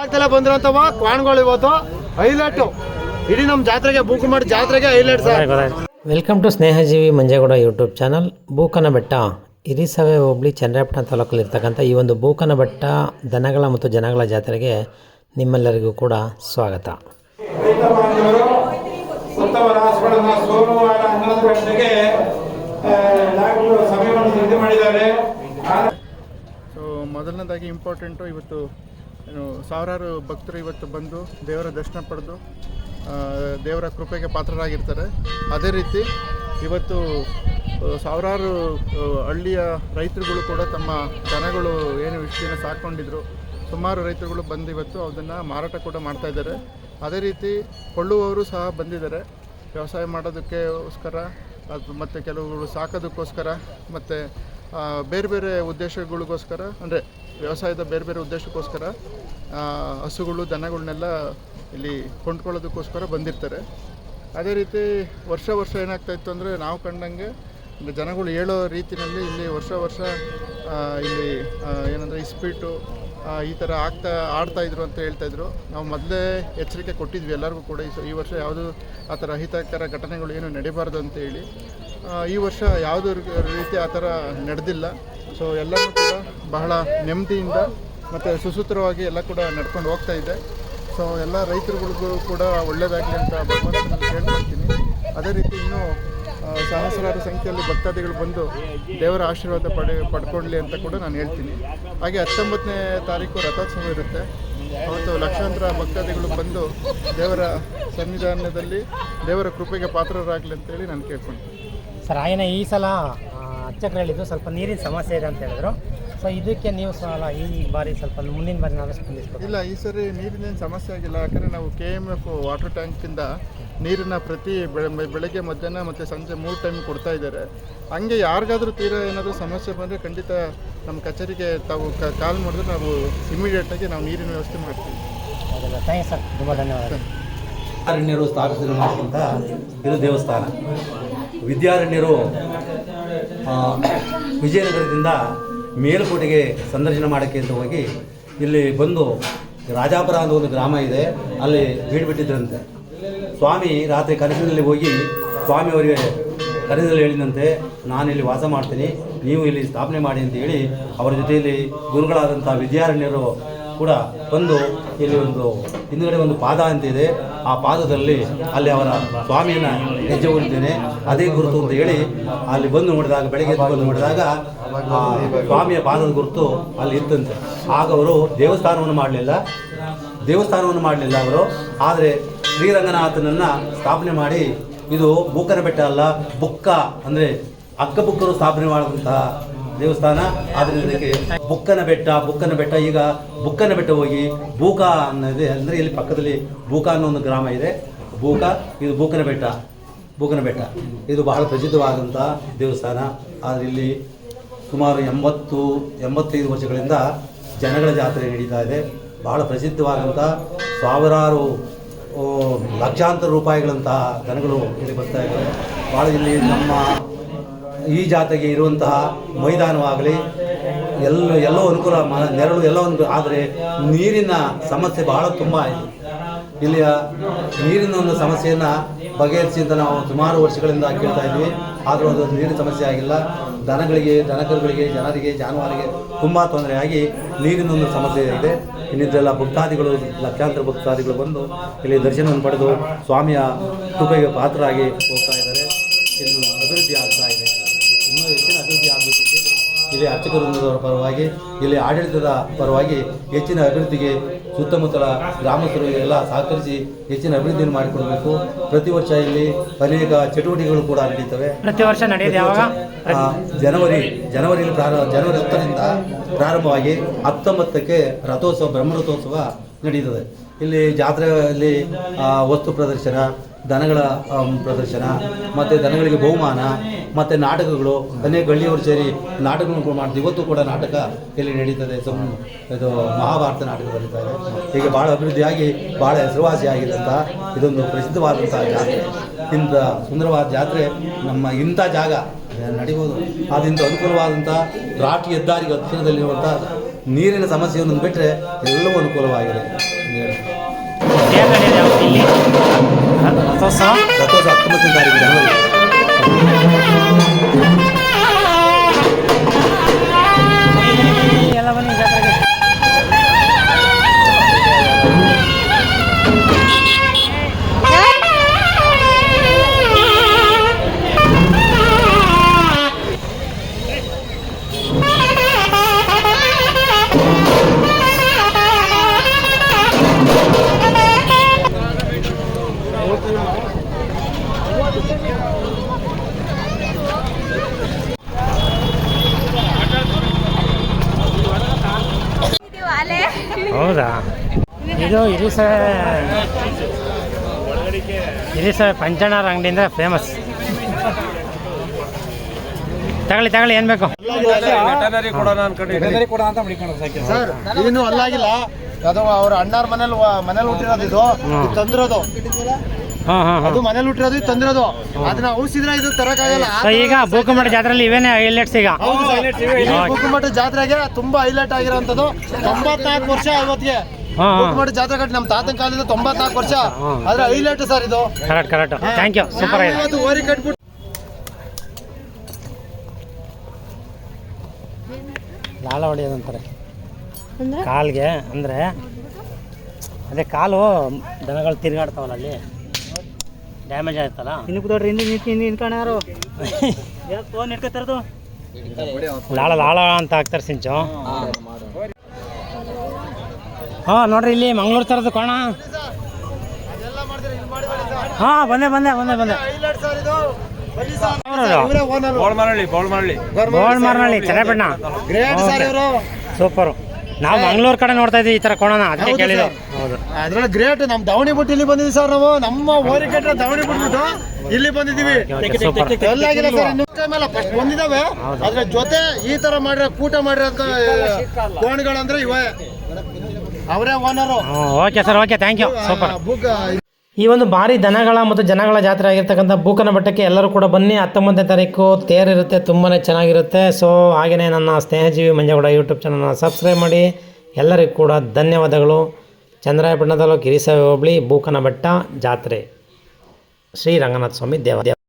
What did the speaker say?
ಆಗ್ತಲೇ ಬಂದಿರೋಂಥವ ಕ್ವಾಣ್ಗಳು ಇವತ್ತು. ಹೈಲೈಟು ಇಡೀ ನಮ್ಮ ಜಾತ್ರೆಗೆ ಬುಕ್ ಮಾಡಿ ಜಾತ್ರೆಗೆ highlight sir. Welcome to Snehajeevi Manjegowda YouTube channel Bookana Betta. Hirisave ಹೋಬಳಿ ತಾಲೂಕಲ್ಲಿ ತಾಲೂಕಲ್ಲಿರ್ತಕ್ಕಂಥ ಈ ಒಂದು ಬೂಕನ ಬೆಟ್ಟ ದನಗಳ ಮತ್ತು ಜನಗಳ ಜಾತ್ರೆಗೆ ನಿಮ್ಮೆಲ್ಲರಿಗೂ ಕೂಡ ಸ್ವಾಗತ. ಉತ್ತಮ ರಾಸುಗಳನ್ನ ಸೋಮವಾರ ಹನ್ನೊಂದು ಗಂಟೆಗೆ ಆ, ಡಾಕ್ಟ್ರು ಸಮಯವನ್ನು ನಿಗದಿ ಮಾಡಿದ್ದಾರೆ. ಆ- ಸೊ ಮೊದಲನೇದಾಗಿ ಇಂಪಾರ್ಟೆಂಟು ಇವತ್ತು ಏನು, ಸಾವಿರಾರು ಭಕ್ತರು ಇವತ್ತು ಬಂದು ದೇವರ ದರ್ಶನ ಪಡೆದು ದೇವರ ಕೃಪೆಗೆ ಪಾತ್ರರಾಗಿರ್ತಾರೆ. ಅದೇ ರೀತಿ ಇವತ್ತು ಸಾವಿರಾರು ಹಳ್ಳಿಯ ರೈತರುಗಳು ಕೂಡ ತಮ್ಮ ದನಗಳು ಏನು ವಿಷಯನ ಸಾಕೊಂಡಿದ್ರು. ಸುಮಾರು ರೈತರುಗಳು ಬಂದು ಇವತ್ತು ಅದನ್ನು ಮಾರಾಟ ಕೂಡ ಮಾಡ್ತಾ ಇದ್ದಾರೆ. ಅದೇ ರೀತಿ ಕೊಳ್ಳುವವರು ಸಹ ಬಂದಿದ್ದಾರೆ. ವ್ಯವಸಾಯ ಮಾಡೋದಕ್ಕೋಸ್ಕರ, ಅದು ಮತ್ತು ಕೆಲವರು ಸಾಕೋದಕ್ಕೋಸ್ಕರ, ಮತ್ತು ಬೇರೆ ಬೇರೆ ಉದ್ದೇಶಗಳಿಗೋಸ್ಕರ ಅಂದರೆ ವ್ಯವಸಾಯದ ಬೇರೆ ಬೇರೆ ಉದ್ದೇಶಕ್ಕೋಸ್ಕರ ಹಸುಗಳು ದನಗಳನ್ನೆಲ್ಲ ಇಲ್ಲಿ ಕೊಂಡ್ಕೊಳ್ಳೋದಕ್ಕೋಸ್ಕರ ಬಂದಿರ್ತಾರೆ. ಅದೇ ರೀತಿ ವರ್ಷ ವರ್ಷ ಏನಾಗ್ತಾ ಇತ್ತು ಅಂದರೆ ನಾವು ಕಂಡಂಗೆ ಜನಗಳು ಹೇಳೋ ರೀತಿಯಲ್ಲಿ ಇಲ್ಲಿ ವರ್ಷ ವರ್ಷ ಇಲ್ಲಿ ಏನಂದರೆ ಇಸ್ಪೀಟು ಈ ಥರ ಆಗ್ತಾ ಆಡ್ತಾ ಇದ್ರು ಅಂತ ಹೇಳ್ತಾ ಇದ್ರು. ನಾವು ಮೊದಲೇ ಎಚ್ಚರಿಕೆ ಕೊಟ್ಟಿದ್ವಿ ಎಲ್ಲರಿಗೂ ಕೂಡ ಈ ವರ್ಷ ಯಾವುದು ಆ ಥರ ಅಹಿತಕರ ಘಟನೆಗಳು ಏನು ನಡೀಬಾರ್ದು ಅಂತ ಹೇಳಿ. ಆ, ಈ ವರ್ಷ ಯಾವುದೇ ರೀತಿ ಆ ಥರ ನಡೆದಿಲ್ಲ. ಸೊ ಎಲ್ಲರೂ ಕೂಡ ಬಹಳ ನೆಮ್ಮದಿಯಿಂದ ಮತ್ತು ಸುಸೂತ್ರವಾಗಿ ಎಲ್ಲ ಕೂಡ ನಡ್ಕೊಂಡು ಹೋಗ್ತಾ ಇದೆ. ಸೊ ಎಲ್ಲ ರೈತರುಗಳಿಗೂ ಕೂಡ ಒಳ್ಳೆಯದಾಗಲಿ ಅಂತ ಭಗವಂತನಲ್ಲಿ ಕೇಳ್ಕೊಳ್ತೀನಿ ಅದೇ ರೀತಿ ಇನ್ನೂ ಸಹಸ್ರಾರು ಸಂಖ್ಯೆಯಲ್ಲಿ ಭಕ್ತಾದಿಗಳು ಬಂದು ದೇವರ ಆಶೀರ್ವಾದ ಪಡೆ ಪಡ್ಕೊಳ್ಳಿ ಅಂತ ಕೂಡ ನಾನು ಹೇಳ್ತೀನಿ. ಹಾಗೆ ಹತ್ತೊಂಬತ್ತನೇ ತಾರೀಕು ರಥೋತ್ಸವ ಇರುತ್ತೆ. ಅವತ್ತು ಲಕ್ಷಾಂತರ ಭಕ್ತಾದಿಗಳು ಬಂದು ದೇವರ ಸನ್ನಿಧಾನದಲ್ಲಿ ದೇವರ ಕೃಪೆಗೆ ಪಾತ್ರರಾಗಲಿ ಅಂತೇಳಿ ನಾನು ಕೇಳ್ಕೊಳ್ತೀನಿ ಸರ್ ಆಯನ ಈ ಸಲ ಅರ್ಚಕರು ಹೇಳಿದ್ದು ಸ್ವಲ್ಪ ನೀರಿನ ಸಮಸ್ಯೆ ಇದೆ ಅಂತ ಹೇಳಿದ್ರು. ಸೊ ಇದಕ್ಕೆ ನೀವು ಸಲ ಈ ಬಾರಿ ಸ್ವಲ್ಪ ಮುಂದಿನ ಬಾರಿ ನಾವು ಸ್ಪಂದಿಸ್ಬೇಕು ಇಲ್ಲ ಈ ಸರಿ ನೀರಿನ ಸಮಸ್ಯೆ ಆಗಿಲ್ಲ. ಯಾಕಂದರೆ ನಾವು ಕೆ ಎಂ ಎಫ್ ವಾಟರ್ ಟ್ಯಾಂಕಿಂದ ನೀರನ್ನು ಪ್ರತಿ ಬೆಳೆ- ಬೆಳಗ್ಗೆ ಮಧ್ಯಾಹ್ನ ಮತ್ತು ಸಂಜೆ ಮೂರು ಟೈಮ್ ಕೊಡ್ತಾ ಇದ್ದಾರೆ. ಹಂಗೆ ಯಾರಿಗಾದರೂ ತೀರ ಏನಾದರೂ ಸಮಸ್ಯೆ ಬಂದರೆ ಖಂಡಿತ ನಮ್ಮ ಕಚೇರಿಗೆ ತಾವು ಕಾಲ್ ಮಾಡಿದ್ರೆ ನಾವು ಇಮಿಡಿಯೇಟಾಗಿ ನಾವು ನೀರಿನ ವ್ಯವಸ್ಥೆ ಮಾಡ್ತೀವಿ. ಹೌದಲ್ಲ ಥ್ಯಾಂಕ್ ಸರ್. ತುಂಬ ಧನ್ಯವಾದ ಅರಣ್ಯರು ಸ್ಥಾಪಿಸಿರುವಂಥ ಇದು ದೇವಸ್ಥಾನ ವಿದ್ಯಾರಣ್ಯರು ವಿಜಯನಗರದಿಂದ ಮೇಲುಕೋಟೆಗೆ ಸಂದರ್ಶನ ಮಾಡೋಕ್ಕೆ ಅಂತ ಹೋಗಿ ಇಲ್ಲಿ ಬಂದು ರಾಜಾಪುರ ಅಂತ ಒಂದು ಗ್ರಾಮ ಇದೆ, ಅಲ್ಲಿ ಬೀಡ್ಬಿಟ್ಟಿದ್ರಂತೆ ಸ್ವಾಮಿ ರಾತ್ರಿ ಕನಸಿನಲ್ಲಿ ಹೋಗಿ ಸ್ವಾಮಿ ಅವರಿಗೆ ಕನಸಿನಲ್ಲಿ ಹೇಳಿದಂತೆ ನಾನು ಇಲ್ಲಿ ವಾಸ ಮಾಡ್ತೀನಿ, ನೀವು ಇಲ್ಲಿ ಸ್ಥಾಪನೆ ಮಾಡಿ ಅಂತ ಹೇಳಿ, ಅವರ ಜೊತೆಯಲ್ಲಿ ಗುರುಗಳಾದಂಥ ವಿದ್ಯಾರಣ್ಯರು ಕೂಡ ಒಂದು ಇಲ್ಲಿ ಒಂದು ಹಿಂದುಗಡೆ ಒಂದು ಪಾದ ಅಂತಿದೆ ಆ ಪಾದದಲ್ಲಿ ಅಲ್ಲಿ ಅವರ ಸ್ವಾಮಿಯನ್ನ ಹೆಜ್ಜೆ ಹೊಂದಿದ್ದೇನೆ ಅದೇ ಗುರುತು ಅಂತ ಹೇಳಿ ಅಲ್ಲಿ ಬಂದು ನೋಡಿದಾಗ, ಬೆಳಗ್ಗೆ ಬಂದು ನೋಡಿದಾಗ ಸ್ವಾಮಿಯ ಪಾದದ ಗುರುತು ಅಲ್ಲಿ ಇತ್ತಂತೆ. ಆಗ ಅವರು ದೇವಸ್ಥಾನವನ್ನು ಮಾಡಲಿಲ್ಲ. ದೇವಸ್ಥಾನವನ್ನು ಮಾಡಲಿಲ್ಲ ಅವರು. ಆದರೆ ಶ್ರೀರಂಗನಾಥನನ್ನು ಸ್ಥಾಪನೆ ಮಾಡಿ ಇದು ಬೂಕನ ಬೆಟ್ಟ ಅಲ್ಲ, ಬುಕ್ಕ ಅಂದರೆ ಅಕ್ಕಬುಕ್ಕರು ಸ್ಥಾಪನೆ ಮಾಡಿದಂತಹ ದೇವಸ್ಥಾನ. ಆದ್ದರಿಂದ ಇದಕ್ಕೆ ಬುಕ್ಕನ ಬೆಟ್ಟ ಬುಕ್ಕನ ಬೆಟ್ಟ. ಈಗ ಬುಕ್ಕನ ಬೆಟ್ಟ ಹೋಗಿ ಬೂಕ ಅನ್ನೋದೇ ಅಂದರೆ ಇಲ್ಲಿ ಪಕ್ಕದಲ್ಲಿ ಬೂಕ ಅನ್ನೋ ಒಂದು ಗ್ರಾಮ ಇದೆ. ಬೂಕ, ಇದು ಬೂಕನ ಬೆಟ್ಟ. ಬೂಕನ ಬೆಟ್ಟ. ಇದು ಬಹಳ ಪ್ರಸಿದ್ಧವಾದಂಥ ದೇವಸ್ಥಾನ. ಆದರೆ ಇಲ್ಲಿ ಸುಮಾರು ಎಂಬತ್ತು, ಎಂಬತ್ತೈದು ವರ್ಷಗಳಿಂದ ಜನಗಳ ಜಾತ್ರೆ ನಡೀತಾ ಇದೆ. ಬಹಳ ಪ್ರಸಿದ್ಧವಾದಂಥ ಸಾವಿರಾರು ಲಕ್ಷಾಂತರ ರೂಪಾಯಿಗಳಂತಹ ಜನಗಳು ಇಲ್ಲಿ ಬರ್ತಾ ಇದ್ದಾವೆ. ಭಾಳ ಇಲ್ಲಿ ನಮ್ಮ ಈ ಜಾತ್ರೆಗೆ ಇರುವಂತಹ ಮೈದಾನವಾಗಲಿ, ಎಲ್ಲ, ಎಲ್ಲೋ ಅನುಕೂಲ ನೆರಳು ಎಲ್ಲೋ ಅನುಕೂಲ ಆದರೆ ನೀರಿನ ಸಮಸ್ಯೆ ಬಹಳ ತುಂಬ ಇದೆ. ಇಲ್ಲಿಯ ನೀರಿನ ಒಂದು ಸಮಸ್ಯೆಯನ್ನು ಬಗೆಹರಿಸಿ ಅಂತ ನಾವು ಸುಮಾರು ವರ್ಷಗಳಿಂದ ಕೇಳ್ತಾ ಇದ್ವಿ. ಆದರೂ ಅದು ನೀರಿನ ಸಮಸ್ಯೆ ಆಗಿಲ್ಲ. ದನಗಳಿಗೆ, ದನಕರುಗಳಿಗೆ, ಜನರಿಗೆ, ಜಾನುವಾರಿಗೆ ತುಂಬ ತೊಂದರೆಯಾಗಿ ನೀರಿನ ಒಂದು ಸಮಸ್ಯೆ ಇದೆ. ಇನ್ನಿದ್ದೆಲ್ಲ ಭಕ್ತಾದಿಗಳು, ಲಕ್ಷಾಂತರ ಭಕ್ತಾದಿಗಳು ಬಂದು ಇಲ್ಲಿ ದರ್ಶನವನ್ನು ಪಡೆದು ಸ್ವಾಮಿಯ ಕೃಪೆಗೆ ಪಾತ್ರರಾಗಿ ಹೋಗ್ತಾ ಇದ್ದಾರೆ. ಇನ್ನು ಅಭಿವೃದ್ಧಿ ಆಗ್ತಾ ಇದೆ. ಇನ್ನೂ ಹೆಚ್ಚಿನ ಅಭಿವೃದ್ಧಿ ಆಗಬೇಕು ಅಂತೇಳಿ ಇಲ್ಲಿ ಅರ್ಚಕ ವೃಂದದವರ ಪರವಾಗಿ ಇಲ್ಲಿ ಆಡಳಿತದ ಪರವಾಗಿ ಹೆಚ್ಚಿನ ಅಭಿವೃದ್ಧಿಗೆ ಸುತ್ತಮುತ್ತಲ ಗ್ರಾಮಸ್ಥರು ಎಲ್ಲ ಸಹಕರಿಸಿ ಹೆಚ್ಚಿನ ಅಭಿವೃದ್ಧಿಯನ್ನು ಮಾಡಿಕೊಡಬೇಕು. ಪ್ರತಿ ವರ್ಷ ಇಲ್ಲಿ ಅನೇಕ ಚಟುವಟಿಕೆಗಳು ಕೂಡ ನಡೀತವೆ. ಪ್ರತಿ ವರ್ಷ ಜನವರಿ ಜನವರಿಯಲ್ಲಿ ಪ್ರಾರಂಭ ಜನವರಿ ಹತ್ತರಿಂದ ಪ್ರಾರಂಭವಾಗಿ ಹತ್ತೊಂಬತ್ತಕ್ಕೆ ರಥೋತ್ಸವ ಬ್ರಹ್ಮರಥೋತ್ಸವ ನಡೀತದೆ. ಇಲ್ಲಿ ಜಾತ್ರೆಯಲ್ಲಿ ವಸ್ತು ಪ್ರದರ್ಶನ ದನಗಳ ಪ್ರದರ್ಶನ, ಮತ್ತು ದನಗಳಿಗೆ ಬಹುಮಾನ, ಮತ್ತು ನಾಟಕಗಳು ಅನೇಕ ಹಳ್ಳಿಯವರು ಸೇರಿ ನಾಟಕಗಳನ್ನು ಮಾಡ್ತೀವಿ. ಇವತ್ತು ಕೂಡ ನಾಟಕ ಇಲ್ಲಿ ನಡೀತದೆ. ಸಮ್ ಇದು ಮಹಾಭಾರತ ನಾಟಕ ಬರೀತಾ ಇದೆ ಹೀಗೆ ಭಾಳ ಅಭಿವೃದ್ಧಿಯಾಗಿ ಭಾಳ ಹೆಸರುವಾಸಿಯಾಗಿದ್ದಂಥ ಇದೊಂದು ಪ್ರಸಿದ್ಧವಾದಂಥ ಜಾತ್ರೆ. ಇಂಥ ಸುಂದರವಾದ ಜಾತ್ರೆ ನಮ್ಮ ಇಂಥ ಜಾಗ ನಡಿಬೋದು. ಆದ್ದರಿಂದ ಅನುಕೂಲವಾದಂಥ ರಾಟ್ ಹೆದ್ದಾರಿಗೆ ಹತ್ತಿರದಲ್ಲಿರುವಂಥ ನೀರಿನ ಸಮಸ್ಯೆಯನ್ನು ಬಿಟ್ಟರೆ ಎಲ್ಲವೂ ಅನುಕೂಲವಾಗಿದೆ ರಥೋತ್ಸವ ರಥೋತ್ಸವ ಹತ್ತೊಂಬತ್ತನೇ ತಾರೀಕು ಜನವರಿ ಹೌದಾ? ಇದು ಇರಿಸವೆ ಇರಿಸವೆ ಪಂಚಣ್ಣರ ಅಂಗಡಿಯಿಂದ ಫೇಮಸ್ ತಗೊಳ್ಳಿ ತಗೊಳ್ಳಿ ಏನ್ ಬೇಕು? ಸರ್ ಇನ್ನು ಅಲ್ಲಾಗಿಲ್ಲ. ಅದು ಅವ್ರ ಅಣ್ಣಾರ್ ಮನೇಲಿ ಮನೇಲಿ ಹುಟ್ಟಿರೋದು ಇದು ತಂದಿರೋದು. ಅದು ಮನೇಲಿ ಹುಟ್ಟಿರೋದು ತಂದಿರೋದು. ಅದನ್ನ ಔಷಧಿದ್ರೆ ಇದು ತರಕಾಗಲ್ಲ. ಈಗ ಬೂಕಮಠ ಜಾತ್ರೆಯಲ್ಲಿ ಇವೇನೆ ಹೈಲೈಟ್ಸ್ ಈಗ? ಕುಕ್ಕುಮಠ ಜಾತ್ರೆಗೆ ತುಂಬಾ ಹೈಲೈಟ್ ಆಗಿರೋಂಥದ್ದು. ತೊಂಬತ್ನಾಲ್ಕು ವರ್ಷ ಇವತ್ತಿಗೆ ಹಾಂ ಜಾತ್ರೆ ಕಟ್ಟಿ ನಮ್ಮ ತಾತನ ಕಾಲದಿಂದ ತೊಂಬತ್ನಾಲ್ಕು ವರ್ಷ. ಆದ್ರೆ ಹೈಲೈಟ್ ಸರ್ ಇದು. Correct correct thank you super ಆಗಿದೆ. ಇವತ್ತು ಓರಿ ಕಟ್ಬಿಟ್ಟು ಲಾಲ ಹೊಡೆಯೋದಂತಾರೆ. ಕಾಲ್ಗೆ ಅಂದರೆ ಅದೇ ಕಾಲು ದನಗಳು ತಿರುಗಾಡ್ತಾವಲ್ಲ ಅಲ್ಲಿ? ಡ್ಯಾಮೇಜ್ ಆಯ್ತಲ್ಲ? ಇನ್ನು ಕೂತ್ರಿ ಹಿಂದೆ ನಿಂತು ನಿಂತ್ಕೊಂಡಾರು ಫೋನ್ ಇಟ್ಕೊತಾರದು ಲಾಳ ಲಾಳ ಅಂತ ಹಾಕ್ತಾರೆ ಸಿಂಚು. ಹಾಂ ನೋಡ್ರಿ ಇಲ್ಲಿ ಮಂಗಳೂರು ಥರದ್ದು ಕೋಣ. ಹಾಂ ಬಂದೆ ಬಂದೆ ಬಂದೆ ಬಂದೆ. ಚೆನ್ನಾಗಿಬಿಡ್ಣ ಗ್ರೇಟ್ ಸರ್ ಇವರು ಸೂಪರು. ನಾವು ಮಂಗಳೂರು ಕಡೆ ನೋಡ್ತಾ ಇದ್ದೀವಿ ಈ ತರ ಕೋಣನ ಅದಕ್ಕೆ ಕೇಳಿದ್ರು ಹೌದು. ಅದ್ರಲ್ಲಿ ಗ್ರೇಟ್ ನಮ್ ದಾವಣಿ ಬಿಟ್ಟು ಇಲ್ಲಿ ಬಂದಿದ್ವಿ ಸರ್ ನಾವು. ನಮ್ಮ ಓರಿ ಕಟ್ಟೆ ದಾವಣಿ ಬಿಟ್ಬಿಟ್ಟು ಇಲ್ಲಿ ಬಂದಿದ್ದೀವಿ. ಸೂಪರ್. ಎಲ್ಲಾಗಿಲ್ಲ ಸರ್ ಇನ್ನು ಟೈಮ್ ಅಲ್ಲ ಫಸ್ಟ್ ಬಂದಿದ್ದಾವೆ. ಅದ್ರ ಜೊತೆ ಈ ತರ ಮಾಡಿರೋ ಕೂಟ ಮಾಡಿರೋ ಕೋಣಗಳಂದ್ರೆ ಇವೇ. ಅವರೇ owner okay sir okay thank you super. Book ಈ ಒಂದು ಭಾರಿ ದನಗಳ ಮತ್ತು ಜನಗಳ ಜಾತ್ರೆ ಆಗಿರ್ತಕ್ಕಂಥ ಬೂಕನ ಬೆಟ್ಟಕ್ಕೆ ಎಲ್ಲರೂ ಕೂಡ ಬನ್ನಿ. ಹತ್ತೊಂಬತ್ತನೇ ತಾರೀಕು ತೇರಿರುತ್ತೆ ತುಂಬಾ ಚೆನ್ನಾಗಿರುತ್ತೆ. ಸೊ ಹಾಗೆಯೇ ನನ್ನ ಸ್ನೇಹಜೀವಿ ಮಂಜೇಗೌಡ ಯೂಟ್ಯೂಬ್ ಚಾನಲ್ನ ಸಬ್ಸ್ಕ್ರೈಬ್ ಮಾಡಿ. ಎಲ್ಲರಿಗೂ ಕೂಡ ಧನ್ಯವಾದಗಳು. ಚಂದ್ರಾಯಪಟ್ಟಣದಲ್ಲೂ ತಾಲೂಕು ಹೋಬಳಿ ಬೂಕನ ಬೆಟ್ಟ ಜಾತ್ರೆ. ಶ್ರೀ ರಂಗನಾಥ ಸ್ವಾಮಿ ದೇವ